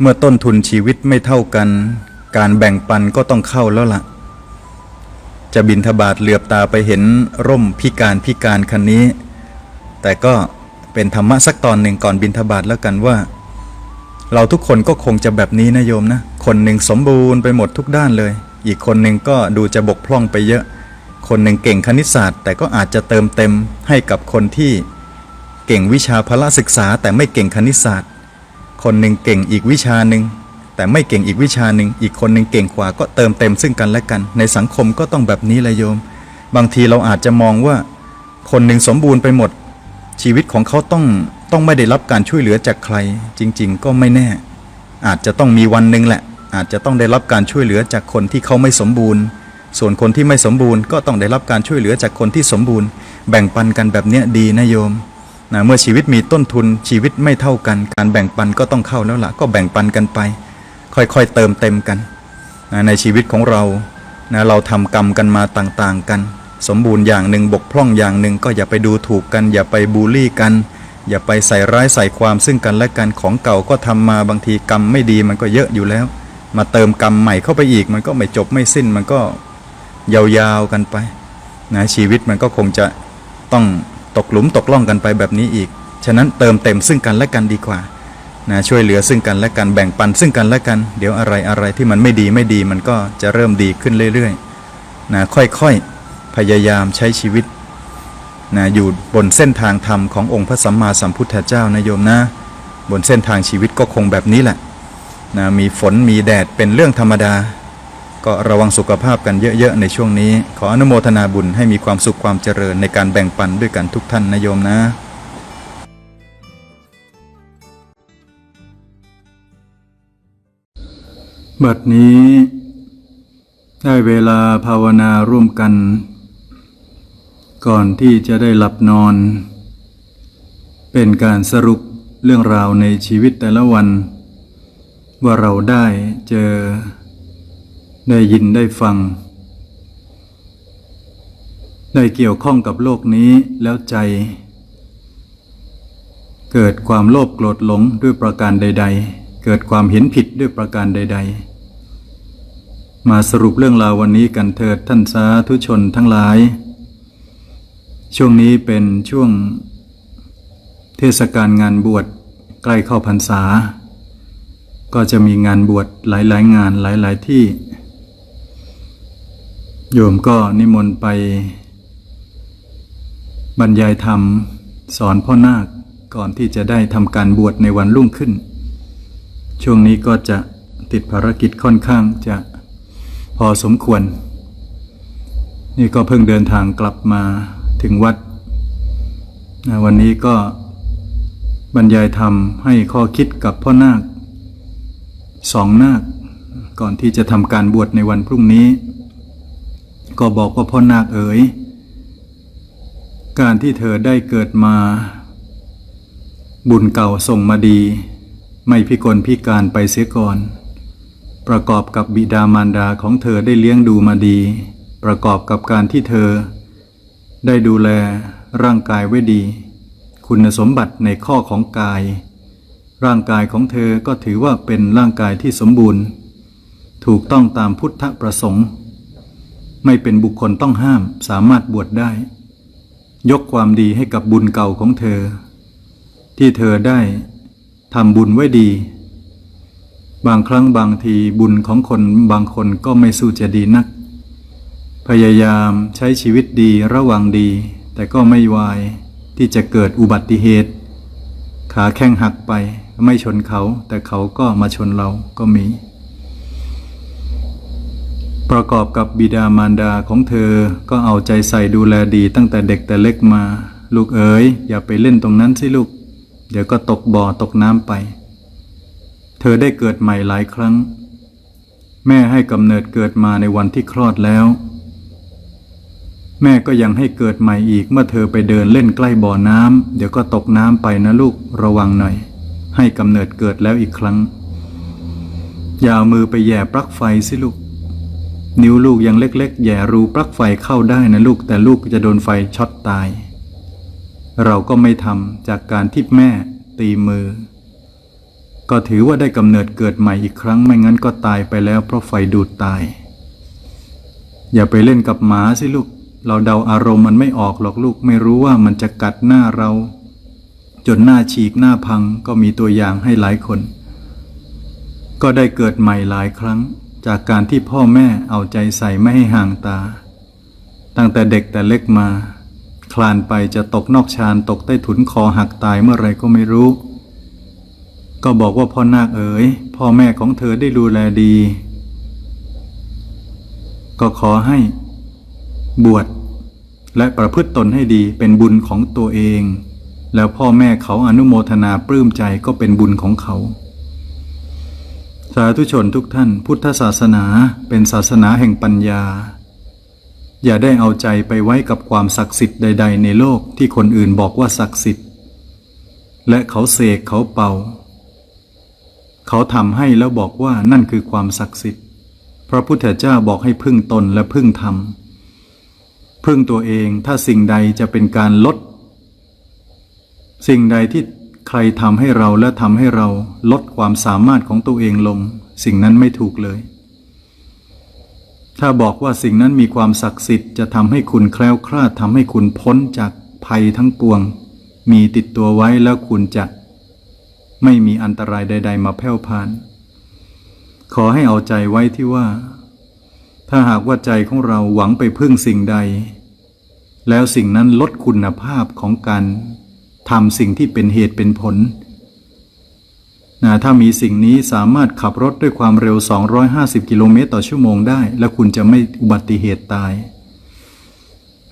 เมื่อต้นทุนชีวิตไม่เท่ากัน การแบ่งปันก็ต้องเข้าแล้วล่ะ จะบินทบาทเหลือบตาไปเห็นร่มพิการพิการคันนี้ แต่ก็เป็นธรรมะสักตอนหนึ่งก่อนบินทบาทแล้วกันว่า เราทุกคนก็คงจะแบบนี้นะโยมนะ คนหนึ่งสมบูรณ์ไปหมดทุกด้านเลย อีกคนหนึ่งก็ดูจะบกพร่องไปเยอะ คนหนึ่งเก่งคณิตศาสตร์ แต่ก็อาจจะเติมเต็มให้กับคนที่ เก่งวิชาพละศึกษาแต่ไม่เก่งคณิตศาสตร์ คนหนึ่งเก่งอีกวิชาหนึ่งแต่ไม่เก่งอีกวิชาหนึ่งอีกคนหนึ่งเก่งกว่าก็เติมเต็มซึ่งกันและกัน ในสังคมก็ต้องแบบนี้แหละโยม บางทีเราอาจจะมองว่า คนหนึ่งสมบูรณ์ไปหมด ชีวิตของเขาต้องต้องไม่ได้รับการช่วยเหลือจากใคร จริง ๆ ก็ไม่แน่ อาจจะต้องมีวันหนึ่งแหละ อาจจะต้องได้รับการช่วยเหลือจากคนที่เขาไม่สมบูรณ์ ส่วนคนที่ไม่สมบูรณ์ก็ต้องได้รับการช่วยเหลือจากคนที่สมบูรณ์ แบ่งปันกันแบบเนี้ยดีนะโยม นะเมื่อชีวิตมีต้นทุนชีวิตไม่เท่ากัน การแบ่งปันก็ต้องเข้าแล้วล่ะก็แบ่งปันกันไป ค่อยๆเติมเต็มกันนะในชีวิตของเรานะเราทำกรรมกันมาต่างๆกัน สมบูรณ์อย่างหนึ่งบกพร่องอย่างหนึ่งก็อย่าไปดูถูกกัน อย่าไปบูลลี่กัน อย่าไปใส่ร้ายใส่ความซึ่งกันและกันของเก่าก็ทำมาบางทีกรรมไม่ดีมันก็เยอะอยู่แล้ว มาเติมกรรมใหม่เข้าไปอีก มันก็ไม่จบไม่สิ้นมันก็ยาวๆกันไปนะชีวิตมันก็คงจะต้อง ตกหลุมตกล่องกันไปแบบนี้อีก ฉะนั้นเติมเต็มซึ่งกันและกันดีกว่านะช่วยเหลือซึ่งกันและกันแบ่งปันซึ่งกันและกัน เดี๋ยวอะไรอะไรที่มันไม่ดีไม่ดีมันก็จะเริ่มดีขึ้นเรื่อยๆนะค่อยๆพยายามใช้ชีวิตนะอยู่บนเส้นทางธรรมขององค์พระสัมมาสัมพุทธเจ้านะโยมนะ บนเส้นทางชีวิตก็คงแบบนี้แหละนะมีฝนมีแดดเป็นเรื่องธรรมดา ก็ระวังสุขภาพกันเยอะๆในช่วงนี้ ขออนุโมทนาบุญให้มีความสุขความเจริญในการแบ่งปันด้วยกันทุกท่านนะโยมนะบัดนี้ ได้เวลาภาวนาร่วมกัน ก่อนที่จะได้หลับนอน เป็นการสรุปเรื่องราวในชีวิตแต่ละวัน ว่าเราได้เจอ ได้ยินได้ฟัง ได้เกี่ยวข้องกับโลกนี้แล้วใจ เกิดความโลภโกรธหลงด้วยประการใด ๆ เกิดความเห็นผิดด้วยประการใด ๆ มาสรุปเรื่องราววันนี้กันเถิดท่านสาธุชนทั้งหลาย ช่วงนี้เป็นช่วง เทศกาลงานบวชใกล้เข้าพรรษา ก็จะมีงานบวชหลาย ๆ งานหลาย ๆ ที่ โยมก็นิมนต์ไป บรรยายธรรมสอนพ่อนาคก่อนที่จะได้ทำการบวชในวันรุ่งขึ้น ช่วงนี้ก็จะติดภารกิจค่อนข้างจะพอสมควร นี่ก็เพิ่งเดินทางกลับมาถึงวัด วันนี้ก็บรรยายธรรมให้ข้อคิดกับพ่อนาคสองนาคก่อนที่จะทำการบวชในวันพรุ่งนี้ ก็บอกว่าพ่อนาคเอ๋ย การที่เธอได้เกิดมา บุญเก่าส่งมาดี ไม่พิกลพิการไปเสียก่อน ประกอบกับบิดามารดาของเธอได้เลี้ยงดูมาดี ประกอบกับการที่เธอ ได้ดูแลร่างกายไว้ดี คุณสมบัติในข้อของกาย ร่างกายของเธอก็ถือว่าเป็นร่างกายที่สมบูรณ์ ถูกต้องตามพุทธประสงค์ ไม่เป็นบุคคลต้องห้ามสามารถบวชได้ ยกความดีให้กับบุญเก่าของเธอ ที่เธอได้ทำบุญไว้ดี บางครั้งบางทีบุญของคนบางคนก็ไม่สู้จะดีนัก พยายามใช้ชีวิตดีระวังดี แต่ก็ไม่วายที่จะเกิดอุบัติเหตุ ขาแข้งหักไปไม่ชนเขา แต่เขาก็มาชนเราก็มี ประกอบกับบิดามารดาของเธอ ก็เอาใจใส่ดูแลดีตั้งแต่เด็กแต่เล็กมา ลูกเอ๋ยอย่าไปเล่นตรงนั้นสิลูก เดี๋ยวก็ตกบ่อตกน้ำไป เธอได้เกิดใหม่หลายครั้ง แม่ให้กำเนิดเกิดมาในวันที่คลอดแล้ว แม่ก็ยังให้เกิดใหม่อีกเมื่อเธอไปเดินเล่นใกล้บ่อน้ำเดี๋ยวก็ตกน้ำไปนะลูกระวังหน่อย ให้กำเนิดเกิดแล้วอีกครั้ง อย่ามือไปแย่ปลั๊กไฟสิลูก นิ้วลูกยังเล็กๆแย่รูปลั๊กไฟเข้าได้นะลูกแต่ลูกจะโดนไฟช็อตตาย เราก็ไม่ทำจากการที่แม่ตีมือ ก็ถือว่าได้กำเนิดเกิดใหม่อีกครั้งไม่งั้นก็ตายไปแล้วเพราะไฟดูดตาย อย่าไปเล่นกับหมาสิลูก เราเดาอารมณ์มันไม่ออกหรอกลูกไม่รู้ว่ามันจะกัดหน้าเรา จนหน้าฉีกหน้าพังก็มีตัวอย่างให้หลายคน ก็ได้เกิดใหม่หลายครั้ง จากการที่พ่อแม่เอาใจใส่ไม่ให้ห่างตา ตั้งแต่เด็กแต่เล็กมา คลานไปจะตกนอกชานตกใต้ถุนคอหักตายเมื่อไรก็ไม่รู้ ก็บอกว่าพ่อนาคเอ๋ยพ่อแม่ของเธอได้ดูแลดี ก็ขอให้ บวชและประพฤติตนให้ดีเป็นบุญของตัวเอง แล้วพ่อแม่เขาอนุโมทนาปลื้มใจก็เป็นบุญของเขา สาธุชนทุกท่านพุทธศาสนาเป็นศาสนาแห่งปัญญา อย่าได้เอาใจไปไว้กับความศักดิ์สิทธิ์ใด ๆ ในโลกที่คนอื่นบอกว่าศักดิ์สิทธิ์ และเขาเสกเขาเป่า เขาทำให้แล้วบอกว่านั่นคือความศักดิ์สิทธิ์ พระพุทธเจ้าบอกให้พึ่งตนและพึ่งธรรมพึ่งตัวเองถ้าสิ่งใดจะเป็นการลด สิ่งใดที่ ใครทำให้เราและทำให้เราลดความสามารถของตัวเองลง สิ่งนั้นไม่ถูกเลย ถ้าบอกว่าสิ่งนั้นมีความศักดิ์สิทธิ์จะทำให้คุณแคล้วคลาดทำให้คุณพ้นจากภัยทั้งปวง มีติดตัวไว้แล้วคุณจะ ไม่มีอันตรายใด ๆ มาแผ่วพาน ขอให้เอาใจไว้ที่ว่า ถ้าหากว่าใจของเราหวังไปพึ่งสิ่งใด แล้วสิ่งนั้นลดคุณภาพของการ ทำสิ่งที่เป็นเหตุเป็นผลนะถ้ามีสิ่งนี้สามารถขับรถด้วยความเร็ว 250 กิโลเมตรต่อชั่วโมงได้ แล้วคุณจะไม่อุบัติเหตุตาย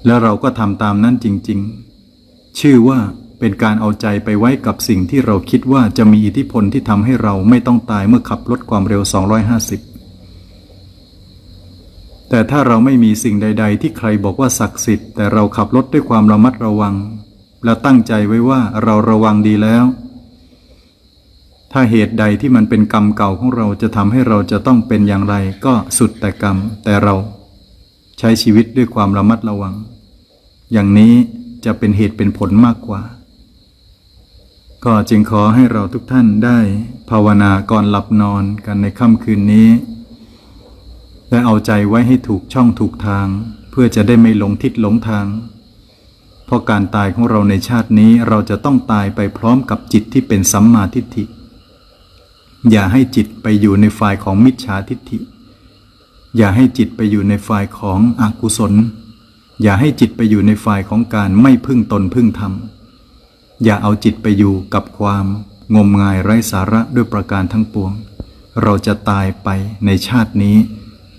แล้วเราก็ทำตามนั้นจริง ๆ ชื่อว่าเป็นการเอาใจไปไว้กับสิ่งที่เราคิดว่าจะมีอิทธิพลที่ทำให้เราไม่ต้องตายเมื่อขับรถความเร็ว 250 แต่ถ้าเราไม่มีสิ่งใด ๆ ที่ใครบอกว่าศักดิ์สิทธิ์แต่เราขับรถด้วยความระมัดระวัง และตั้งใจไว้ว่าเราระวังดีแล้ว ถ้าเหตุใดที่มันเป็นกรรมเก่าของเราจะทำให้เราจะต้องเป็นอย่างไร ก็สุดแต่กรรม แต่เราใช้ชีวิตด้วยความระมัดระวัง อย่างนี้จะเป็นเหตุเป็นผลมากกว่า ก็จึงขอให้เราทุกท่านได้ ภาวนาก่อนหลับนอนกันในค่ำคืนนี้ และเอาใจไว้ให้ถูกช่องถูกทาง เพื่อจะได้ไม่หลงทิศหลงทาง เพราะการตายของเราในชาตินี้เราจะต้องตายไปพร้อมกับจิตที่เป็นสัมมาทิฏฐิ อย่าให้จิตไปอยู่ในฝ่ายของมิจฉาทิฏฐิ อย่าให้จิตไปอยู่ในฝ่ายของอกุศล อย่าให้จิตไปอยู่ในฝ่ายของการไม่พึ่งตนพึ่งธรรม อย่าเอาจิตไปอยู่กับความงมงายไร้สาระด้วยประการทั้งปวง เราจะตายไปในชาตินี้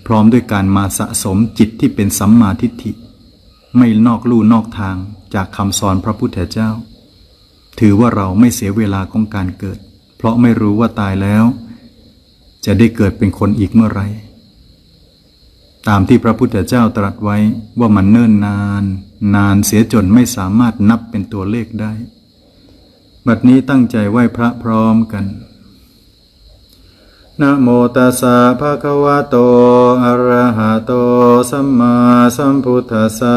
พร้อมด้วยการมาสะสมจิตที่เป็นสัมมาทิฏฐิ ไม่นอกลู่นอกทาง จากคำสอนพระพุทธเจ้า ถือว่าเราไม่เสียเวลาของการเกิด เพราะไม่รู้ว่าตายแล้ว จะได้เกิดเป็นคนอีกเมื่อไรตามที่พระพุทธเจ้าตรัสไว้ว่ามันเนิ่นนาน นานเสียจนไม่สามารถนับเป็นตัวเลขได้ บัดนี้ตั้งใจไหว้พระพร้อมกันนะโมตัสสะภะคะวะโต อะระหะโต สัมมาสัมพุทธัสสะ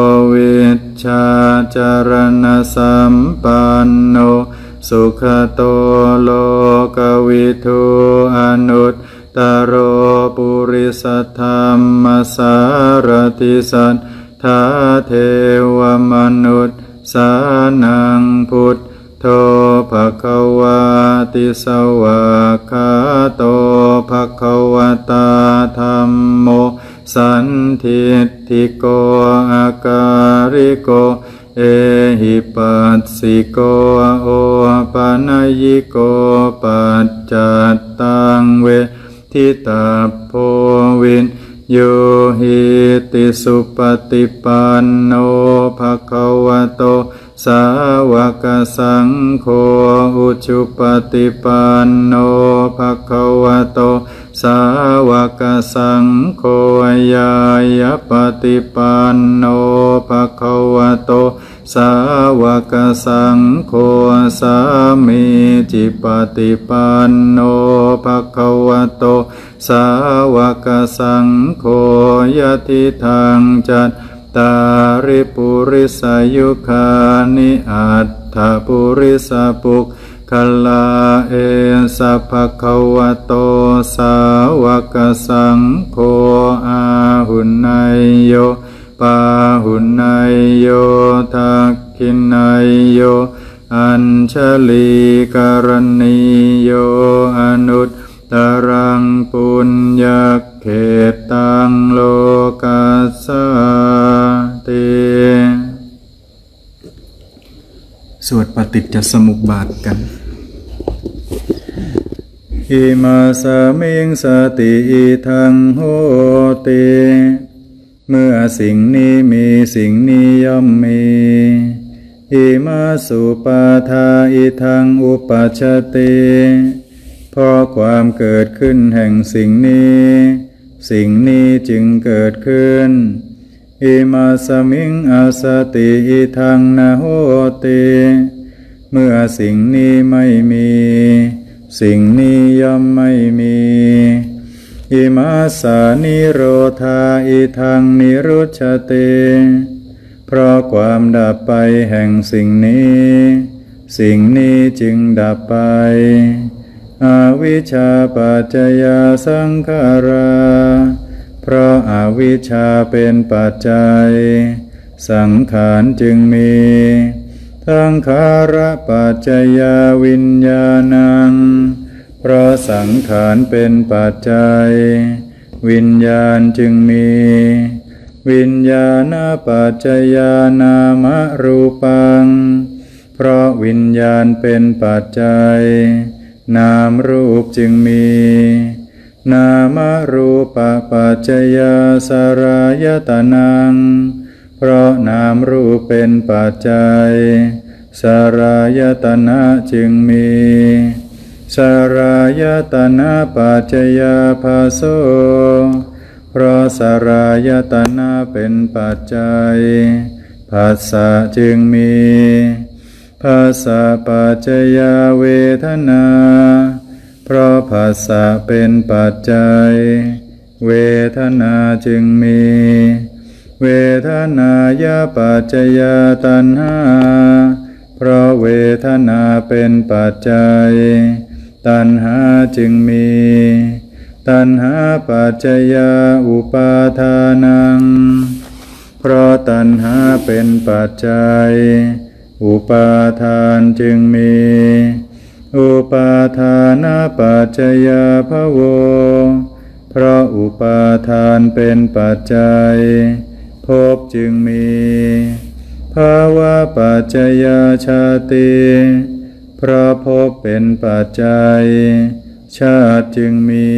จารณสัมปันโน สุขโตโลกวิทูอนุตตโรปุริสธรรมสารติสัต สุปฏิปันโนภะคะวะโต สาวกสังโฆอุชุปฏิปันโนภะคะวะโต สาวกสังโฆยายปฏิปันโนภะคะวะโตสาวกสังโฆสามีจิปฏิปันโนภะคะวะโต สาวกสังโฆยะทิทางจัตตาริปุริสายุคานิอัตถปุริสปุกขลาเอสัพพะวะโตสาวกสังโฆอาหุนายโยปาหุนายโยทักขินายโย อัญชลีกรณีโยอนุต ตรังปุญญเขตังโลกัสสติสวดปฏิจจสมุปบาทกันอิมาสมิงสติอิทังโหติเมื่อสิ่งนี้มีสิ่งนี้ย่อมมีอิมาสุปาทาอิทังอุปัชชติ เพราะความเกิดขึ้นแห่งสิ่งนี้ สิ่งนี้จึงเกิดขึ้น อิมาสมิงอาสติอิทังนาโหติเมื่อสิ่งนี้ไม่มี สิ่งนี้ย่อมไม่มี อิมาสานิโรธาอิทังนิรุชเตเพราะความดับไปแห่งสิ่งนี้ สิ่งนี้จึงดับไป อาวิชชาปัจจยาสังขาราเพราะอาวิชชาเป็นปัจจัย สังขารจึงมีสังขาระปัจจยาวิญญาณัง เพราะสังขารเป็นปัจจัย วิญญาณจึงมี วิญญาณปัจจยานามรูปัง เพราะวิญญาณเป็นปัจจัย นามรูปจึงมี นามรูปปัจจยาสารายตนัง เพราะนามรูปเป็นปัจจัยสารายตนะจึงมีสารายตนะปัจจยาภาโซเพราะสารายตนะเป็นปัจจัยภาษาจึงมี ภาษาปัจจยาเวทนา เพราะภาษาเป็นปัจจัย เวทนาจึงมี เวทนายาปัจจยาตัณหา เพราะเวทนาเป็นปัจจัย ตัณหาจึงมี ตัณหาปัจจยาอุปาทานัง เพราะตัณหาเป็นปัจจัย อุปาทานจึงมี อุปาทานาปัจจยาภโว เพราะอุปาทานเป็นปัจจัย ภพจึงมีภาวะปัจจยาชาติเพราะภพเป็นปัจจัย ชาติจึงมี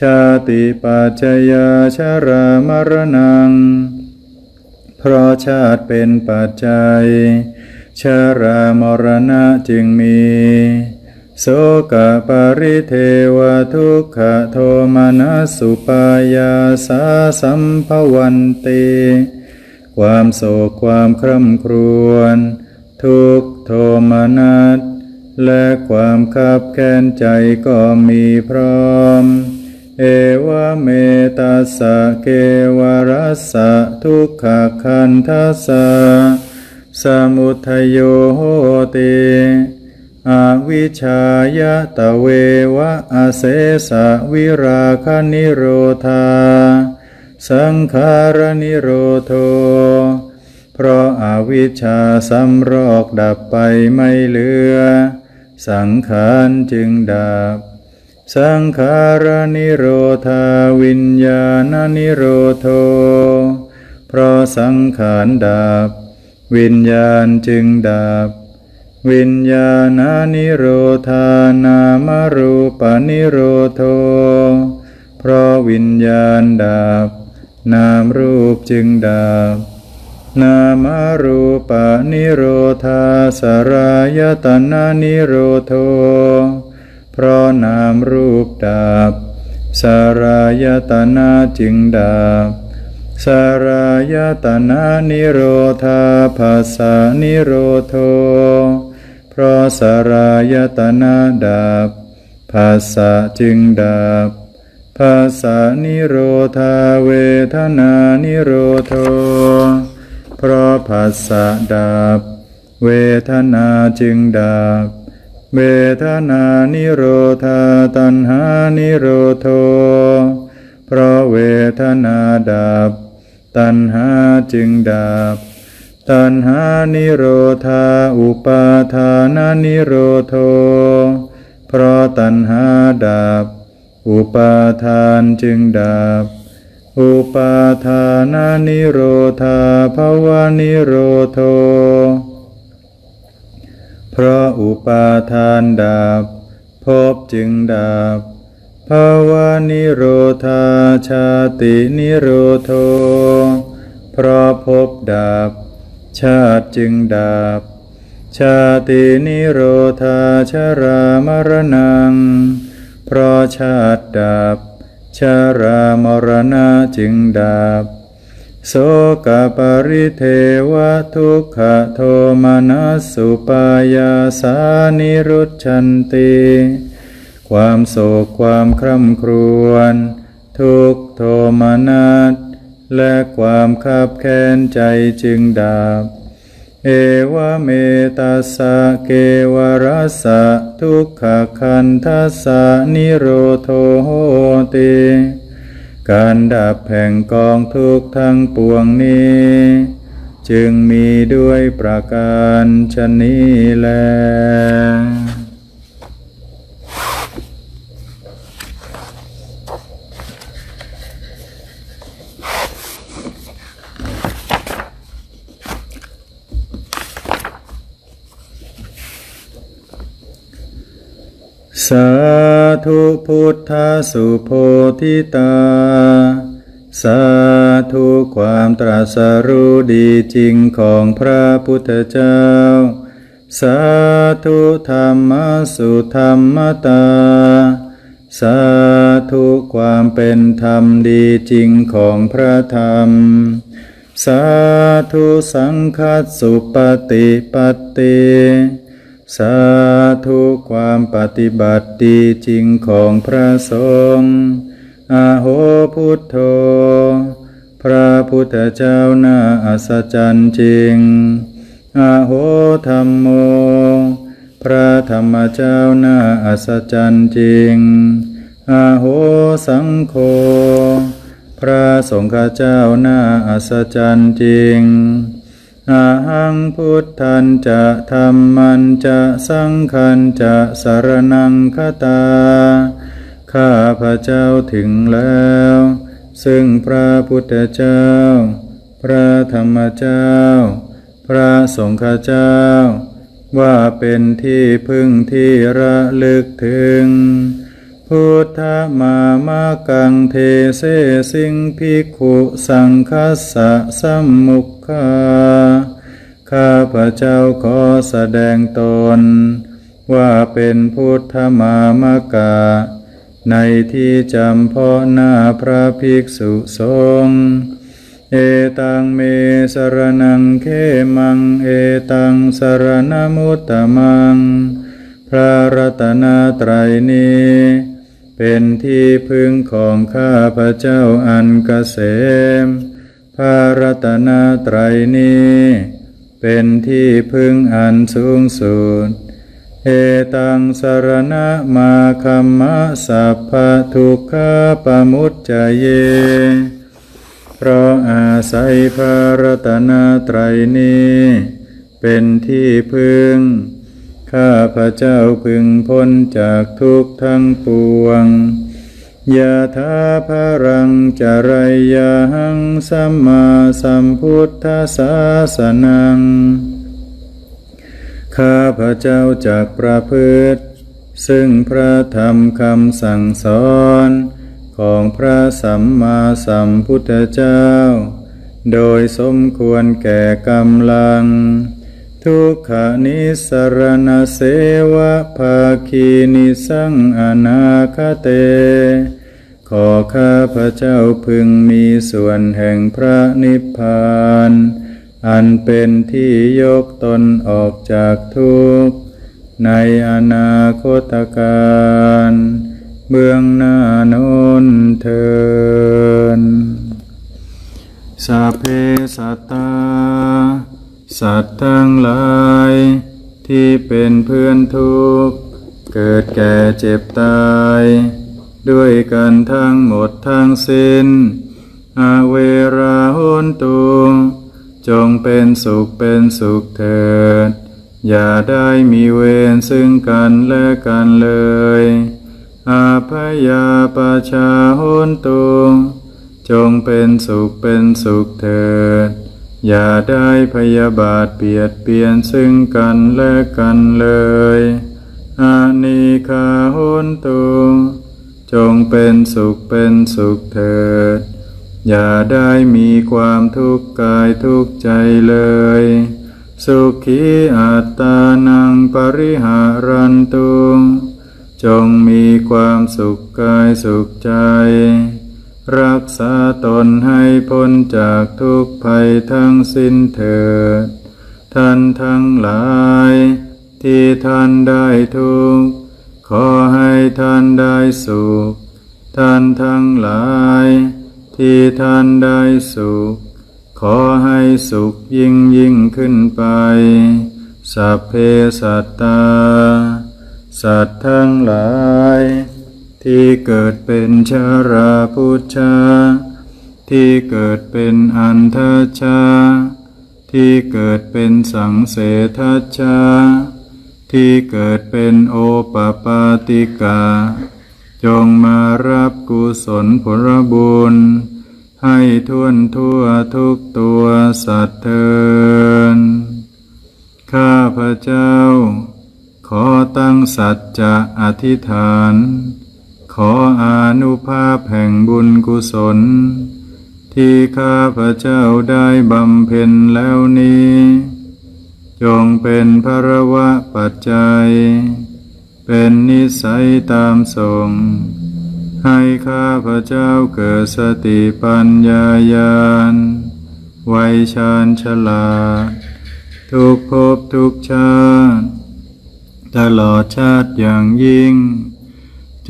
ชาติปัจจยาชรามรณัง เพราะชาติเป็นปัจจัยชารามรณะจึงมี โสกปริเทวทุกขโทมนัสุปายาสาสัมภวันติความโศกความคร่ำครวญ ทุกโทมนัสและความคับแค้นใจก็มีพร้อม เอวเมตัสสะเกวรัสสะทุกขคันทัสสะสมุทโยโหติอวิชายะตะเววะอาเสสะวิราคานิโรธา สังขารนิโรโท เพราะอาวิชชาสำรอกดับไปไม่เหลือ สังขารจึงดับ สังขารนิโรธาวิญญาณนิโรโท เพราะสังขารดับ วิญญาณจึงดับ วิญญาณนิโรธานามรูปนิโรโท เพราะวิญญาณดับ นามรูปจึงดับ นามรูปนิโรธาสรายตนะนิโรโท เพราะนามรูปดับ สารายตนะจึงดับ สารายตนะนิโรธาภาษานิโรโท เพราะสารายตนะดับ ภาษาจึงดับ ภาษานิโรธาเวทนานิโรโท เพราะภาษาดับ เวทนาจึงดับ เวทนานิโรธาตัณหานิโรโทเพราะเวทนาดับ ตัณหาจึงดับ ตัณหานิโรธาอุปาทานานิโรโทเพราะตัณหาดับ อุปาทานจึงดับ อุปาทานานิโรธาภาวานิโรโท เพราะอุปาทานดับภพจึงดับภาวานิโรธาชาตินิโรโทเพราะภพดับ ชาติจึงดับ ชาตินิโรธาชรามรณัง เพราะชาติดับชารามรณะจึงดับ โสกปริเทวทุกขโทมนัสสุปายาสานิรุชันติความโศกความคร่ำครวญทุกโทมนัสและความคับแค้นใจจึงดับเอวเมตัสสะเกวรัสสะทุกขคันทัสสะนิโรโทโหติ การดับแห่งกองทุกข์ทั้งปวงนี้ จึงมีด้วยประการชนนี้แล สาธุพุทธสุโพธิตา สาธุความตรัสรู้ดีจริงของพระพุทธเจ้า สาธุธรรมสุธรรมตา สาธุความเป็นธรรมดีจริงของพระธรรม สาธุสังคัสสุปฏิปติสาธุความปฏิบัติดีจริงของพระสงฆ์ อาโหพุทโธ พระพุทธเจ้าน่าอัศจรรย์จริงอาโหธรรมโม พระธรรมเจ้าน่าอัศจรรย์จริงอาโหสังโฆ พระสงฆ์เจ้าน่าอัศจรรย์จริงอาหังพุทธันจะธรรมันจะสังขันจะสารนังคตา ข้าพระเจ้าถึงแล้ว ซึ่งพระพุทธเจ้า พระธรรมเจ้า พระสงฆ์เจ้า ว่าเป็นที่พึ่งที่ระลึกถึง พุทธมามากังเทเสสิงภิขุสังคัสสะสัมมุขคาข้าพระเจ้าขอแสดงตน ว่าเป็นพุทธมามกา ในที่จำเพาะหน้าพระภิกษุสงฆ์เอตังเมสรนังเขมัง เอตังสรณมุตตมัง พระรัตนตรัยนี้เป็นที่พึ่งของข้าพระเจ้าอันเกษม พระรัตนตรัยนี้เป็นที่พึ่งอันสูงสุด เอตังสารณะมาคัมมะสัพพะทุกขปมุจจเย เพราะอาศัยพระรัตนตรัยนี้ เป็นที่พึ่ง ข้าพระเจ้าพึงพ้นจากทุกทั้งปวงยะถาภารังจารยยังสัมมาสัมพุทธศาสนัง ข้าพระเจ้าจากประพฤติ ซึ่งพระธรรมคำสั่งสอน ของพระสัมมาสัมพุทธเจ้า โดยสมควรแก่กำลัง ทุกขนิสรณเสวะภาคีนิสังอนาคเต ขอข้าพระเจ้าพึงมีส่วนแห่งพระนิพพาน อันเป็นที่ยกตนออกจากทุกข์ ในอนาคตการเบื้องหน้าโน้นเทินสัพเพสัตตา สัตว์ทั้งหลาย ที่เป็นเพื่อนทุกข์ เกิดแก่เจ็บตาย ด้วยกันทั้งหมดทั้งสิ้นอาเวราโหนตุ จงเป็นสุขเป็นสุขเถิด อย่าได้มีเวรซึ่งกันและกันเลย อาพยาปชาโหนตุงจงเป็นสุขเป็นสุขเถิด อย่าได้พยาบาทเบียดเบียนซึ่งกันและกันเลยอานิคาโหนตุงจงเป็นสุขเป็นสุขเถิด อย่าได้มีความทุกข์กายทุกข์ใจเลย สุขีอัตตานังปริหารันตุจงมีความสุขกายสุขใจ รักษาตนให้พ้นจากทุกภัยทั้งสิ้นเถิด ท่านทั้งหลาย ที่ท่านได้ทุกข์ขอให้ท่านได้สุข ท่านทั้งหลาย ที่ท่านได้สุข ขอให้สุขยิ่งยิ่งขึ้นไป สัพเพสัตตา สัตว์ทั้งหลาย ที่เกิดเป็นชาราพุชชาที่เกิดเป็นอันทชา ที่เกิดเป็นสังเสทชา ที่เกิดเป็นโอปปาติกา จงมารับกุศลผลบุญ ให้ท่วนทั่วทุกตัวสัตว์เทินข้าพระเจ้า ขอตั้งสัจจะอธิษฐาน ขออนุภาพแห่งบุญกุศล ที่ข้าพระเจ้าได้บำเพ็ญแล้วนี้ จงเป็นภระวะปัจจัย เป็นนิสัยตามทรงให้ข้าพระเจ้าเกิดสติปัญญาญาณไวยชาญฉลาดทุกภพทุกชาติ ตลอดชาติอย่างยิ่ง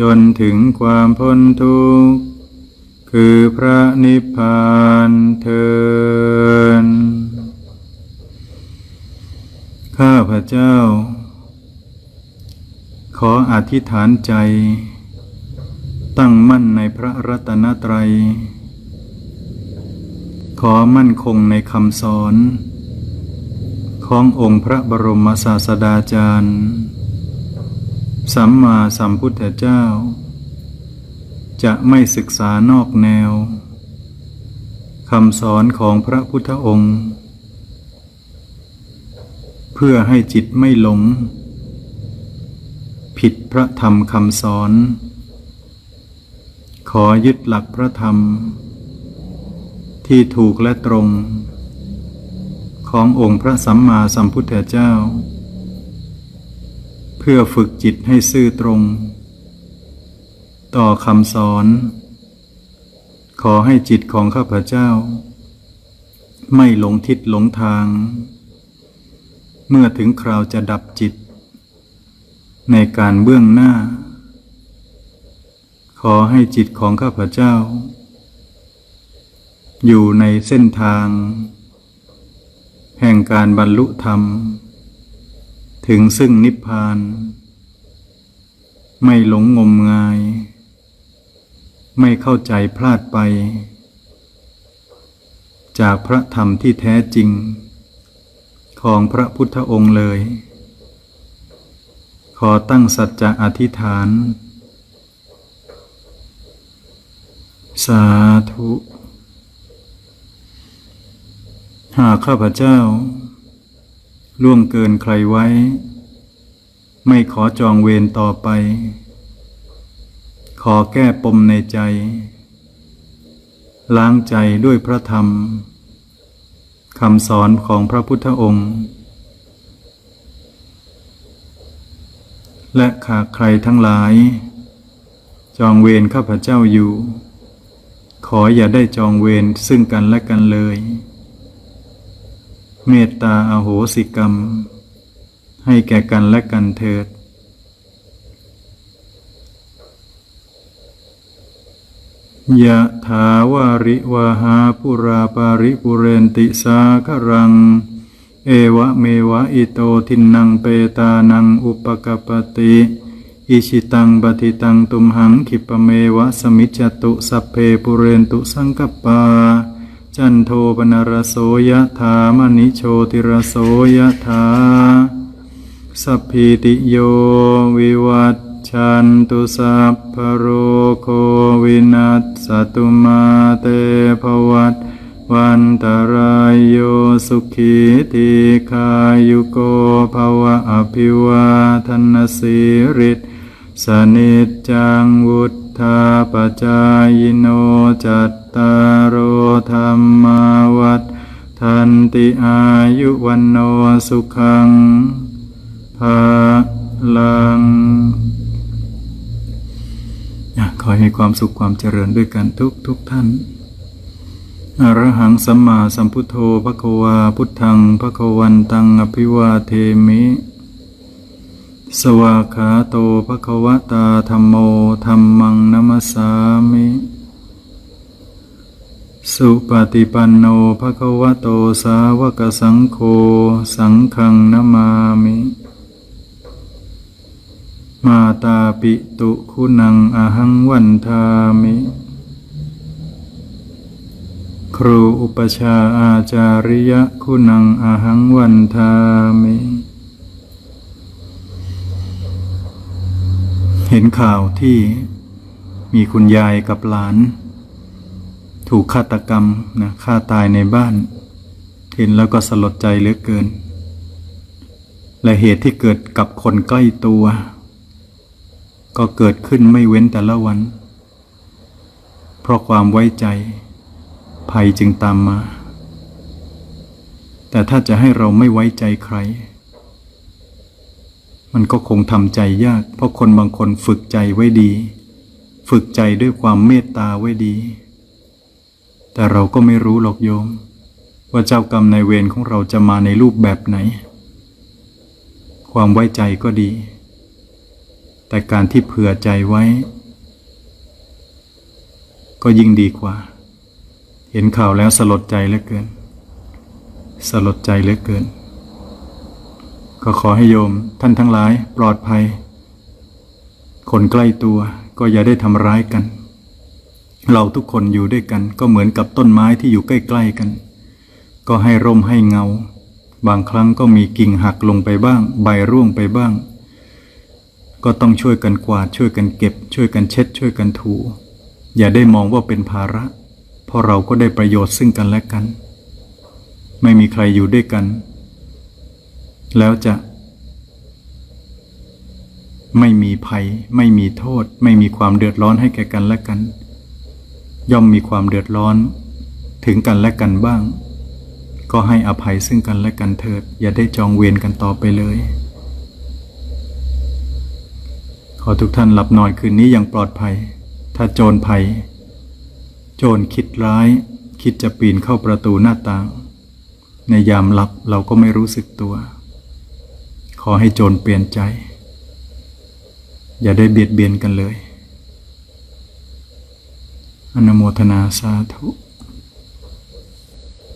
จนถึงความพ้นทุกข์ คือพระนิพพานเทินข้าพระเจ้า ขออธิษฐานใจ ตั้งมั่นในพระรัตนตรัย ขอมั่นคงในคำสอน ขององค์พระบรมศาสดาจารย์ สัมมาสัมพุทธเจ้า จะไม่ศึกษานอกแนวคำสอนของพระพุทธองค์ เพื่อให้จิตไม่หลง ผิดพระธรรมคำสอน ขอยึดหลักพระธรรม ที่ถูกและตรง ขององค์พระสัมมาสัมพุทธเจ้า เพื่อฝึกจิตให้ซื่อตรง ต่อคำสอน ขอให้จิตของข้าพเจ้า ไม่หลงทิศหลงทาง เมื่อถึงคราวจะดับจิต ในการเบื้องหน้า ขอให้จิตของข้าพเจ้า อยู่ในเส้นทาง แห่งการบรรลุธรรม ถึงซึ่งนิพพาน ไม่หลงงมงาย ไม่เข้าใจพลาดไป จากพระธรรมที่แท้จริง ของพระพุทธองค์เลย ขอตั้งสัจจะอธิษฐาน สาธุ หากข้าพเจ้า ล่วงเกินใครไว้ ไม่ขอจองเวรต่อไป ขอแก้ปมในใจ ล้างใจด้วยพระธรรมคำสอนของพระพุทธองค์ และขาใครทั้งหลาย จองเวรข้าพเจ้าอยู่ ขออย่าได้จองเวรซึ่งกันและกันเลย เมตตาอาโหสิกรรม ให้แก่กันและกันเถิด ยะถาวาริวาหาปุราปาริปุเรนติสาครัง เอวะเมวะอิโตทินังเปตานังอุปกปปติอิชิตังปฏิตังตุมหังขิปเมวะสมิจจตุสัพเพปุเรนตุสังกปปาจันโทปนรโสยะถามณิโชติรโสยะถาสัพพิติโยวิวัตชันตุสัพพโรโควินัสสตุมาเตภวัต วันตรายโยสุขีติขายุโกภวะอภิวาทนสิริสสนิจจังวุธาปจายโนจัตตารโอธรรมาวัฏทันติอายุวันโนสุขังภาลังอะขอให้ความสุขความเจริญด้วยกันทุกทุกท่าน อรหังสัมมาสัมพุทโธภควาพุทธังภควันตังอภิวาเทมิ สวากขาโตภควตาธรรมโมธรรมังนัมสสามิ สุปฏิปันโนภะควโตสาวกสังโฆสังฆังนามามิ มาตาปิตุคุณังอหังวันทามิ ครูอุปชาอาจาริยะคุณังอาหังวันทามิเห็นข่าวที่มีคุณยายกับหลาน ถูกฆาตกรรมนะฆ่าตายในบ้าน เห็นแล้วก็สลดใจเหลือเกิน และเหตุที่เกิดกับคนใกล้ตัว ก็เกิดขึ้นไม่เว้นแต่ละวัน เพราะความไว้ใจ ภัยจึงตามมา แต่ถ้าจะให้เราไม่ไว้ใจใคร มันก็คงทำใจยาก เพราะคนบางคนฝึกใจไว้ดี ฝึกใจด้วยความเมตตาไว้ดี แต่เราก็ไม่รู้หรอกโยม ว่าเจ้ากรรมนายเวรของเราจะมาในรูปแบบไหน ความไว้ใจก็ดี แต่การที่เผื่อใจไว้ ก็ยิ่งดีกว่า เห็นข่าวแล้วสลดใจเหลือเกิน สลดใจเหลือเกิน ก็ขอให้โยมท่านทั้งหลายปลอดภัย คนใกล้ตัวก็อย่าได้ทำร้ายกัน เราทุกคนอยู่ด้วยกัน ก็เหมือนกับต้นไม้ที่อยู่ใกล้ๆกัน ก็ให้ร่มให้เงา บางครั้งก็มีกิ่งหักลงไปบ้าง ใบร่วงไปบ้าง ก็ต้องช่วยกันกวาดช่วยกันเก็บ ช่วยกันเช็ด ช่วยกันถู อย่าได้มองว่าเป็นภาระ เพราะเราก็ได้ประโยชน์ซึ่งกันและกัน ไม่มีใครอยู่ด้วยกัน แล้วจะ ไม่มีภัย ไม่มีโทษ ไม่มีความเดือดร้อนให้แก่กันและกัน ย่อมมีความเดือดร้อน ถึงกันและกันบ้าง ก็ให้อภัยซึ่งกันและกันเถิด อย่าได้จองเวรกันต่อไปเลยขอทุกท่านหลับนอนคืนนี้อย่างปลอดภัย ถ้าโจรภัย โจรคิดร้าย คิดจะปีนเข้าประตูหน้าต่าง ในยามหลับเราก็ไม่รู้สึกตัว ขอให้โจรเปลี่ยนใจ อย่าได้เบียดเบียนกันเลย อนุโมทนาสาธุ